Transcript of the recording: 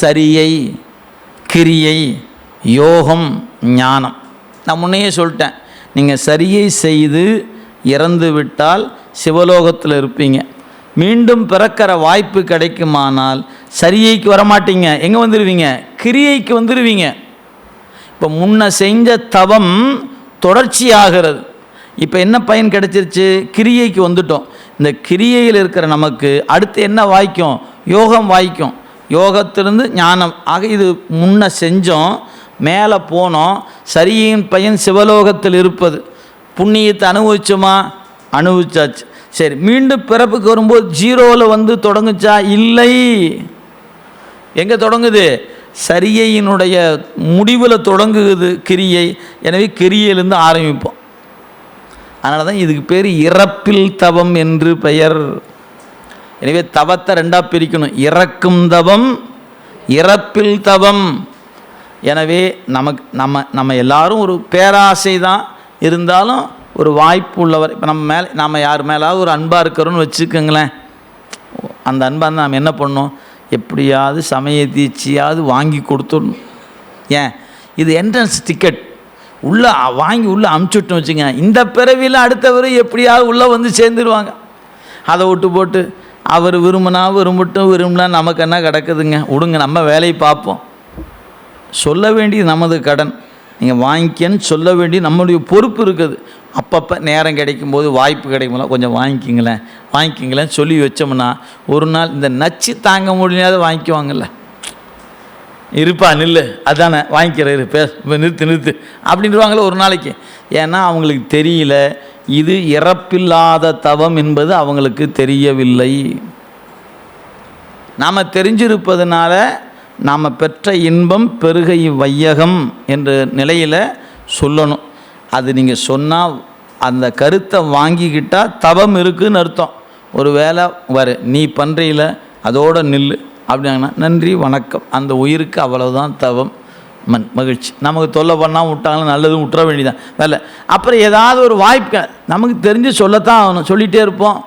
சரியை கிரியை யோகம் ஞானம். நான் முன்னையே சொல்லிட்டேன். நீங்கள் சரியை செய்து இறந்து விட்டால் சிவலோகத்தில் இருப்பீங்க. மீண்டும் பிறக்கிற வாய்ப்பு கிடைக்குமானால் சரியைக்கு வரமாட்டீங்க. எங்கே வந்துடுவீங்க கிரியைக்கு வந்துடுவீங்க இப்போ முன்ன செஞ்ச தவம் தொடர்ச்சியாகிறது. இப்போ என்ன பயன் கிடைச்சிருச்சு? கிரியைக்கு வந்துட்டோம். இந்த கிரியையில் இருக்கிற நமக்கு அடுத்து என்ன வாய்க்கும்? யோகம் வாய்க்கும். யோகத்திலிருந்து ஞானம். ஆக இது முன்ன செஞ்சோம் மேலே போனோம் சரியின் பையன் சிவலோகத்தில் இருப்பது. புண்ணியத்தை அனுபவிச்சோமா? அனுபவிச்சாச்சு. சரி மீண்டும் பிறப்புக்கு வரும்போது ஜீரோவில் வந்து தொடங்குச்சா? இல்லை. எங்கே தொடங்குது? சரியையினுடைய முடிவில் தொடங்குது கிரியை. எனவே கிரியையிலேருந்து ஆரம்பிப்போம். அதனால தான் இதுக்கு பேர் இறப்பில் தவம் என்று பெயர். எனவே தவத்தை ரெண்டாக பிரிக்கணும். இறக்கும் தவம் இறப்பில் தவம். எனவே நமக்கு நம்ம நம்ம எல்லாரும் ஒரு பேராசை தான் இருந்தாலும் ஒரு வாய்ப்பு உள்ளவர். இப்போ நம்ம மேலே நம்ம யார் மேலாவது ஒரு அன்பாக இருக்கிறோன்னு வச்சுக்கோங்களேன். அந்த அன்பாக இருந்தால் நம்ம என்ன பண்ணணும்? எப்படியாவது சமய தீட்சியாவது வாங்கி கொடுத்துடணும். ஏன்? இது என்ட்ரன்ஸ் டிக்கெட். உள்ளே வாங்கி உள்ளே அமுச்சுட்டோம் வச்சுங்க இந்த பிறவியில் அடுத்தவர் எப்படியாவது உள்ளே வந்து சேர்ந்துருவாங்க. அதை விட்டு போட்டு அவர் விரும்பினா விரும்பட்டும் விரும்பினா நமக்கு என்ன கிடக்குதுங்க? விடுங்க நம்ம வேலையை பார்ப்போம். சொல்ல வேண்டியது நமது கடன். நீங்கள் வாங்கிக்கன்னு சொல்ல வேண்டிய நம்மளுடைய பொறுப்பு இருக்குது. அப்பப்போ நேரம் கிடைக்கும்போது வாய்ப்பு கிடைக்கும்போது கொஞ்சம் வாங்கிக்கிங்களேன் வாங்கிக்கிங்களேன் சொல்லி வச்சோம்னா ஒரு நாள் இந்த நச்சு தாங்க முடியாத வாங்கிக்குவாங்கல்ல. இருப்பா நில்லு. அதானே வாங்கிக்கிற இரு பே நிறுத்து நிறுத்து. அப்படின்றவாங்களே ஒரு நாளைக்கு. ஏன்னா அவங்களுக்கு தெரியல. இது இறப்பில்லாத தவம் என்பது அவங்களுக்கு தெரியவில்லை. நாம் தெரிஞ்சிருப்பதனால நாம் பெற்ற இன்பம் பெருகை வையகம் என்ற நிலையில் சொல்லணும். அது நீங்கள் சொன்னால் அந்த கருத்தை வாங்கிக்கிட்டால் தவம் இருக்குன்னு அர்த்தம். ஒரு வேளை வரு நீ பண்ணுறீல அதோட நில்லு. அப்படின்னா நன்றி வணக்கம். அந்த உயிருக்கு அவ்வளவுதான் தவம். மன் மகிழ்ச்சி. நமக்கு தொல்லை பண்ணால் விட்டாங்களும் நல்லதும் விட்டுற வேண்டியதான் வேலை அப்புறம் ஏதாவது ஒரு வாய்ப்பு நமக்கு தெரிஞ்சு சொல்லத்தான் ஆகணும். சொல்லிகிட்டே இருப்போம்.